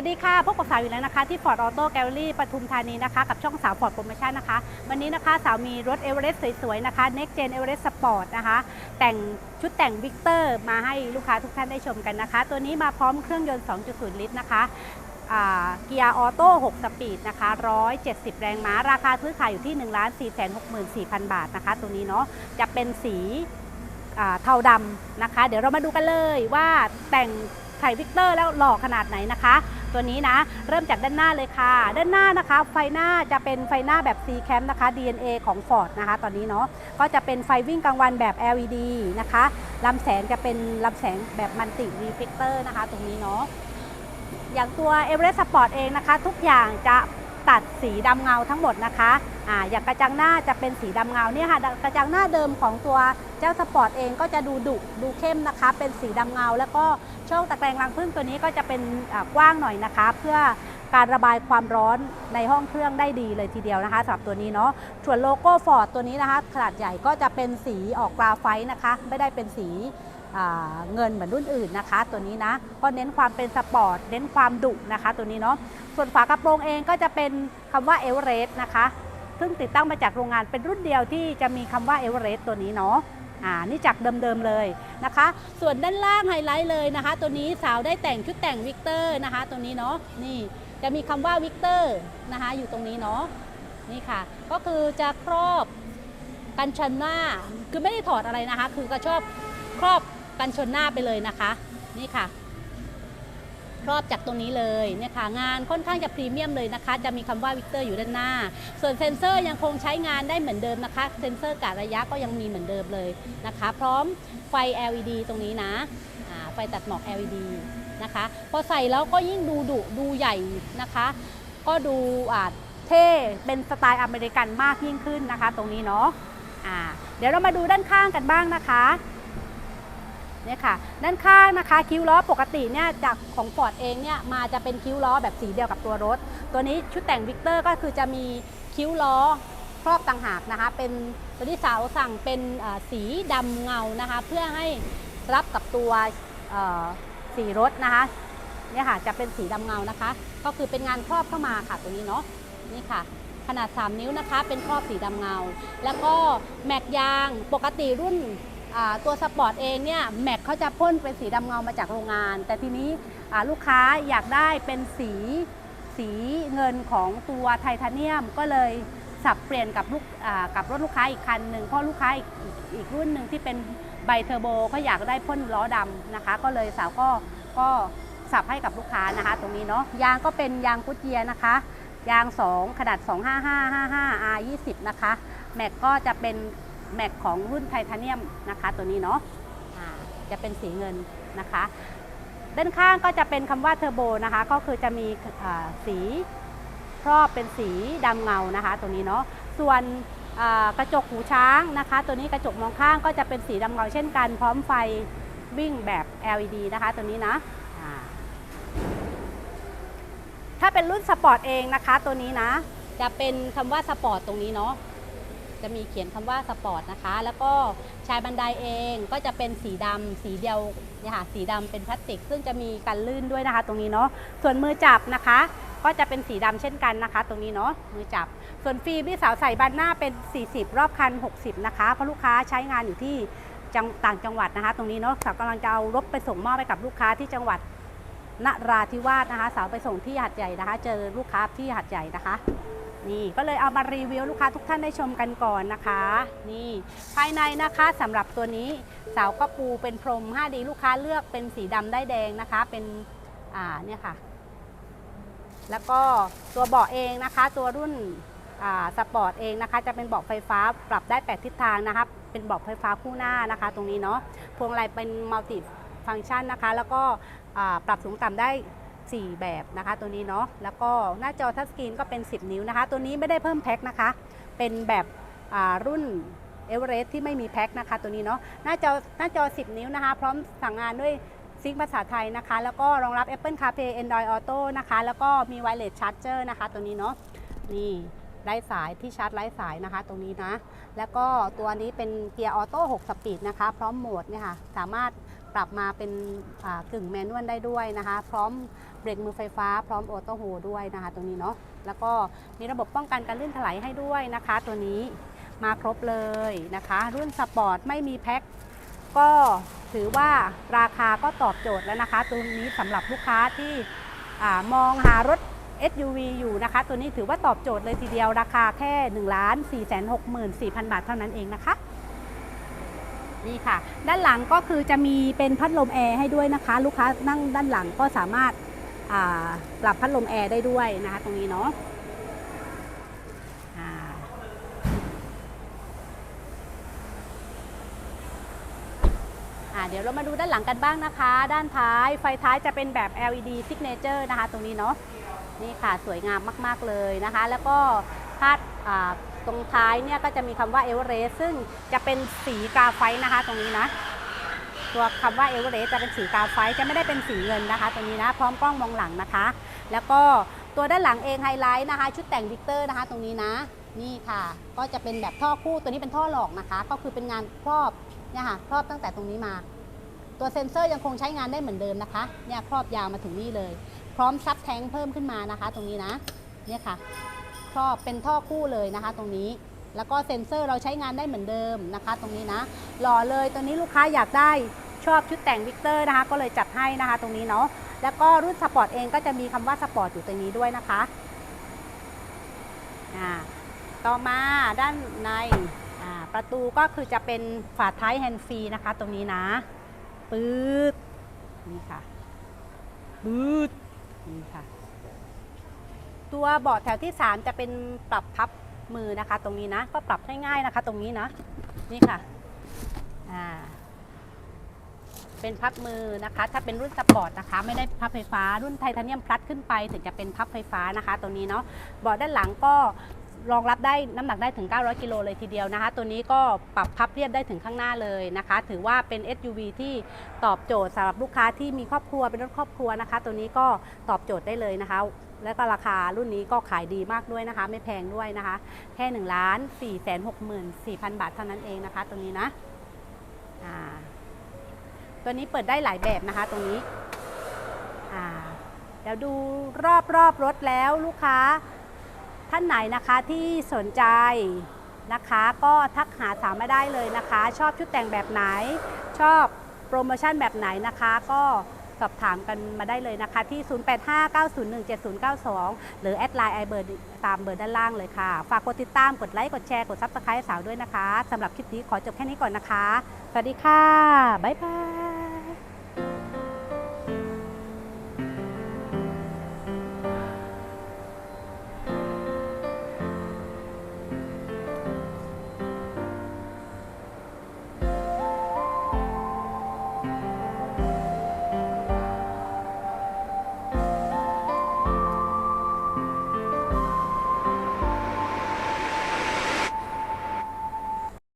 สวัสดีค่ะ พบกับสาวอยู่แล้วนะคะ ที่ Ford Auto Gallery ปทุมธานีนะคะ กับช่องสาว Ford Promotion นะคะ วันนี้นะคะ สาวมีรถ Everest สวยๆ นะคะ Next Gen Everest Sport นะคะ แต่งชุดแต่ง Victor มาให้ลูกค้าทุกท่านได้ชมกันนะคะ ตัวนี้มาพร้อมเครื่องยนต์ 2.0 ลิตรนะคะเกียร์ออโต้ 6 สปีดนะคะ 170 แรงม้า ราคาซื้อขายอยู่ที่ 1 4 6 4 0 0 0 บาทนะคะ ตัวนี้เนาะ จะเป็นสีเทาดำนะคะ เดี๋ยวเรามาดูกันเลยว่าแต่งไถ่วิกเตอร์แล้วหล่อขนาดไหนนะคะ ตัวนี้นะ เริ่มจากด้านหน้าเลยค่ะ ด้านหน้านะคะ ไฟหน้าจะเป็นไฟหน้าแบบ C Cam นะคะ DNA ของ Ford นะคะ ตอนนี้เนาะก็จะเป็นไฟวิ่งกลางวันแบบ LED นะคะลำแสงจะเป็นลำแสงแบบมัลติรีเฟกเตอร์นะคะ ตรงนี้เนาะอย่างตัว Everest Sport เองนะคะ ทุกอย่างจะ ตัดสีดำเงาทั้งหมดนะคะอ่าอย่างกระจังหน้าจะเป็นสีดำเงาเนี่ยค่ะกระจังหน้าเดิมของตัวเจ้าสปอร์ตเองก็จะดูดุดูเข้มนะคะ เป็นสีดำเงา แล้วก็ช่องตะแกรงรังพึ่งตัวนี้ก็จะเป็นอ่ากว้างหน่อยนะคะ เพื่อการระบายความร้อนในห้องเครื่องได้ดีเลยทีเดียวนะคะสำหรับตัวนี้เนาะส่วนโลโก้ฟอร์ดตัวนี้นะคะ ขนาดใหญ่ก็จะเป็นสีออกกราไฟต์นะคะ ไม่ได้เป็นสี เงินเหมือนรุ่นอื่นนะคะ ตัวนี้นะก็เน้นความเป็นสปอร์ตเน้นความดุนะคะ ตัวนี้เนาะส่วนฝากระโปรงเองก็จะเป็นคำว่าเอเวอเรสต์นะคะซึ่งติดตั้งมาจากโรงงานเป็นรุ่นเดียวที่จะมีคำว่าเอเวอเรสต์ตัวนี้เนาะอ่านี่จากเดิมๆเลยนะคะ ส่วนด้านล่างไฮไลท์เลยนะคะ ตัวนี้สาวได้แต่งชุดแต่งวิกเตอร์นะคะ ตัวนี้เนาะนี่จะมีคำว่าวิกเตอร์นะคะอยู่ตรงนี้เนาะนี่ค่ะ ก็คือจะครอบกันชนหน้าคือไม่ได้ถอดอะไรนะคะ คือก็ชอบครอบ กันชนหน้าไปเลยนะคะ นี่ค่ะ ครอบจากตรงนี้เลยเนี่ยค่ะงานค่อนข้างจะพรีเมียมเลยนะคะ จะมีคำว่าวิกเตอร์อยู่ด้านหน้า ส่วนเซนเซอร์ยังคงใช้งานได้เหมือนเดิมนะคะ เซนเซอร์กะระยะก็ยังมีเหมือนเดิมเลยนะคะ พร้อมไฟ LED ตรงนี้นะไฟตัดหมอก LED นะคะพอใส่แล้วก็ยิ่งดูดุดูใหญ่นะคะ ก็ดูอ่าเท่เป็นสไตล์อเมริกันมากยิ่งขึ้นนะคะ ตรงนี้เนาะอ่าเดี๋ยวเรามาดูด้านข้างกันบ้างนะคะ เนี่ยค่ะ ด้านข้างนะคะคิ้วล้อปกติเนี่ยจากของ Ford เองเนี่ยมาจะเป็นคิ้วล้อแบบสีเดียวกับตัวรถ ตัวนี้ชุดแต่งวิกเตอร์ก็คือจะมีคิ้วล้อครอบต่างหากนะคะ เป็นตัวที่สาวสั่งเป็นสีดำเงานะคะ เพื่อให้รับกับตัวสีรถนะคะเนี่ยค่ะจะเป็นสีดำเงานะคะ ก็คือเป็นงานครอบเข้ามาค่ะตัวนี้เนาะนี่ค่ะ ขนาด 3 นิ้วนะคะ เป็นครอบสีดำเงา แล้วก็แม็กยางปกติรุ่น ตัวสปอร์ตเองเนี่ยแม็กเขาจะพ่นเป็นสีดำเงามาจากโรงงาน แต่ทีนี้ลูกค้าอยากได้เป็นสีสีเงินของตัวไทเทเนียมก็เลยสับเปลี่ยนกับลูกกับรถลูกค้าอีกคันหนึ่งเพราะลูกค้าอีกอีกรุ่นหนึ่งที่เป็นไบเทอร์โบก็อยากได้พ่นล้อดำนะคะ ก็เลยสาวก็ก็สับให้กับลูกค้านะคะ ตรงนี้เนาะยางก็เป็นยางกุดเยียร์นะคะ ยาง 2 ขนาด 25555 R 20 นะคะ แม็กก็จะเป็น แม็กของรุ่นไทเทเนียมนะคะ ตัวนี้เนาะอ่าจะเป็นสีเงินนะคะ ด้านข้างก็จะเป็นคำว่าเทอร์โบนะคะ ก็คือจะมีอ่าสีครอบเป็นสีดำเงานะคะ ตัวนี้เนาะ ส่วนอ่ากระจกหูช้างนะคะ ตัวนี้กระจกมองข้างก็จะเป็นสีดำเงาเช่นกัน พร้อมไฟวิ่งแบบ LED นะคะ ตัวนี้นะอ่าถ้าเป็นรุ่นสปอร์ตเองนะคะ ตัวนี้นะ จะเป็นคำว่าสปอร์ตตรงนี้เนาะ จะมีเขียนคำว่าสปอร์ตนะคะ แล้วก็ชายบันไดเองก็จะเป็นสีดำสีเดียวเนี่ยค่ะสีดำเป็นพลาสติก ซึ่งจะมีกันลื่นด้วยนะคะ ตรงนี้เนาะส่วนมือจับนะคะ ก็จะเป็นสีดำเช่นกันนะคะ ตรงนี้เนาะมือจับ ส่วนฟิล์มที่สาวใส่บานหน้าเป็น 40 รอบคัน 60 นะคะเพราะลูกค้าใช้งานอยู่ที่ต่างจังหวัดนะคะ ตรงนี้เนาะสาวกำลังจะเอารถไปส่งมอบไปกับลูกค้าที่จังหวัดนราธิวาสนะคะ สาวไปส่งที่หัดใหญ่นะคะ เจอลูกค้าที่หัดใหญ่นะคะ นี่ก็เลยเอามารีวิวลูกค้าทุกท่านได้ชมกันก่อนนะคะ นี่ภายในนะคะสำหรับตัวนี้เสาก็ปูเป็นพรม 5D ลูกค้าเลือกเป็นสีดำได้แดงนะคะ เป็นอ่าเนี่ยค่ะ แล้วก็ตัวเบาะเองนะคะ ตัวรุ่นสปอร์ตเองนะคะ จะเป็นเบาะไฟฟ้าปรับได้ 8 ทิศทางนะคะเป็นเบาะไฟฟ้าคู่หน้านะคะ ตรงนี้เนาะพวงมาลัยเป็นมัลติฟังก์ชันนะคะ แล้วก็ปรับสูงต่ำได้ 4 แบบนะคะ ตัวนี้เนาะแล้วก็หน้าจอทัชสกรีนก็เป็น 10 นิ้วนะคะ ตัวนี้ไม่ได้เพิ่มแพ็คนะคะ เป็นแบบรุ่นเอเวอเรสต์ที่ไม่มีแพ็คนะคะ ตัวนี้เนาะหน้าจอหน้าจอ 10 นิ้วนะคะ พร้อมสั่งงานด้วยซิงค์ภาษาไทยนะคะ แล้วก็รองรับ Apple CarPlay Android Auto นะคะ แล้วก็มี Wireless Charger นะคะ ตัวนี้เนาะนี่ไร้สายที่ชาร์จไร้สายนะคะ ตรงนี้นะ แล้วก็ตัวนี้เป็นเกียร์ออโต้6สปีดนะคะ พร้อมโหมดเนี่ยค่ะ สามารถ ปรับมาเป็นกึ่งแมนนวลได้ด้วยนะคะ พร้อมเบรกมือไฟฟ้า พร้อมออโต้โฮด้วยนะคะตรงนี้เนาะแล้วก็มีระบบป้องกันการลื่นถลายให้ด้วยนะคะ ตัวนี้มาครบเลยนะคะ รุ่นสปอร์ตไม่มีแพ็คก็ถือว่าราคาก็ตอบโจทย์แล้วนะคะ ตัวนี้สำหรับลูกค้าที่อมองหารถ SUV อยู่นะคะ ตัวนี้ถือว่าตอบโจทย์เลยทีเดียวราคาแค่ 1 4 6 4 0 0 0 บาทเท่านั้นเองนะคะ นี่ค่ะ ด้านหลังก็คือจะมีเป็นพัดลมแอร์ให้ด้วยนะคะ ลูกค้านั่งด้านหลังก็สามารถาปรับพัดลมแอร์ได้ด้วยนะคะตรงนี้เนาะอ่าเดี๋ยวเรามาดูด้านหลังกันบ้างนะคะ ด้านท้ายไฟท้ายจะเป็นแบบ LED signature นะคะ ตรงนี้เนาะนี่ค่ะสวยงามมาก ๆ เลยนะคะ แล้วก็พาดอ่า ตรงท้ายเนี่ยก็จะมีคำว่าเอเวอเรสซึ่งจะเป็นสีกาไฟนะคะ ตรงนี้นะ ตัวคำว่าเอเวอเรสต์จะเป็นสีกาไฟจะไม่ได้เป็นสีเงินนะคะ ตรงนี้นะพร้อมกล้องมองหลังนะคะ แล้วก็ตัวด้านหลังเองไฮไลท์นะคะ ชุดแต่งวิกเตอร์นะคะ ตรงนี้นะนี่ค่ะ ก็จะเป็นแบบท่อคู่ตัวนี้เป็นท่อหลอกนะคะ ก็คือเป็นงานครอบเนี่ยค่ะครอบตั้งแต่ตรงนี้มา ตัวเซ็นเซอร์ยังคงใช้งานได้เหมือนเดิมนะคะเนี่ยครอบยาวมาถึงนี่เลย พร้อมซับแท้งเพิ่มขึ้นมานะคะ ตรงนี้นะเนี่ยค่ะ ครอบเป็นท่อคู่เลยนะคะ ตรงนี้ แล้วก็เซ็นเซอร์เราใช้งานได้เหมือนเดิมนะคะ ตรงนี้นะ หล่อเลยตัวนี้ลูกค้าอยากได้ชอบชุดแต่งวิกเตอร์นะคะ ก็เลยจัดให้นะคะ ตรงนี้เนาะ แล้วก็รุ่นสปอร์ตเองก็จะมีคำว่าสปอร์ตอยู่ตรงนี้ด้วยนะคะอ่าต่อมาด้านในประตูก็คือจะเป็นฝาท้ายแฮนด์ฟรีนะคะ ตรงนี้นะปื๊ดนี่ค่ะปื๊ดนี่ค่ะ ตัวเบาะแถวที่ 3 จะเป็นปรับพับมือนะคะ ตรงนี้นะ ก็ปรับง่ายๆนะคะ ตรงนี้นะ นี่ค่ะ อ่า เป็นพับมือนะคะ ถ้าเป็นรุ่นสปอร์ตนะคะ ไม่ได้พับไฟฟ้า รุ่นไทเทเนียมพลัสขึ้นไป ถึงจะเป็นพับไฟฟ้านะคะ ตัวนี้เนาะ เบาะด้านหลังก็รองรับได้น้ำหนักได้ถึง 900 กิโลเลยทีเดียวนะคะ ตัวนี้ก็ปรับพับเรียบได้ถึงข้างหน้าเลยนะคะ ถือว่าเป็น SUV ที่ตอบโจทย์สำหรับลูกค้าที่มีครอบครัวเป็นรถครอบครัวนะคะ ตัวนี้ก็ตอบโจทย์ได้เลยนะคะ และก็ราคารุ่นนี้ก็ขายดีมากด้วยนะคะ ไม่แพงด้วยนะคะ แค่1นึ่งล้านสี่แสนหกหมื่นสี่พันบาทเท่านั้นเองนะคะตัวนี้นะตัวนี้เปิดได้หลายแบบนะคะ ตรงนี้เดี๋ยวดูรอบรอบรถแล้วลูกค้าท่านไหนนะคะที่สนใจนะคะก็ทักหาสาวมาได้เลยนะคะ ชอบชุดแต่งแบบไหน ชอบโปรโมชั่นแบบไหนนะคะ ก็ สอบถามกันมาได้เลยนะคะ ที่ 0859017092 หรือแอดไลน์ไอเบอร์ตามเบอร์ด้านล่างเลยค่ะ ฝากกดติดตามกดไลค์กดแชร์กดซับสไครต์สาวด้วยนะคะสำหรับคลิปนี้ขอจบแค่นี้ก่อนนะคะ สวัสดีค่ะ บ๊ายบาย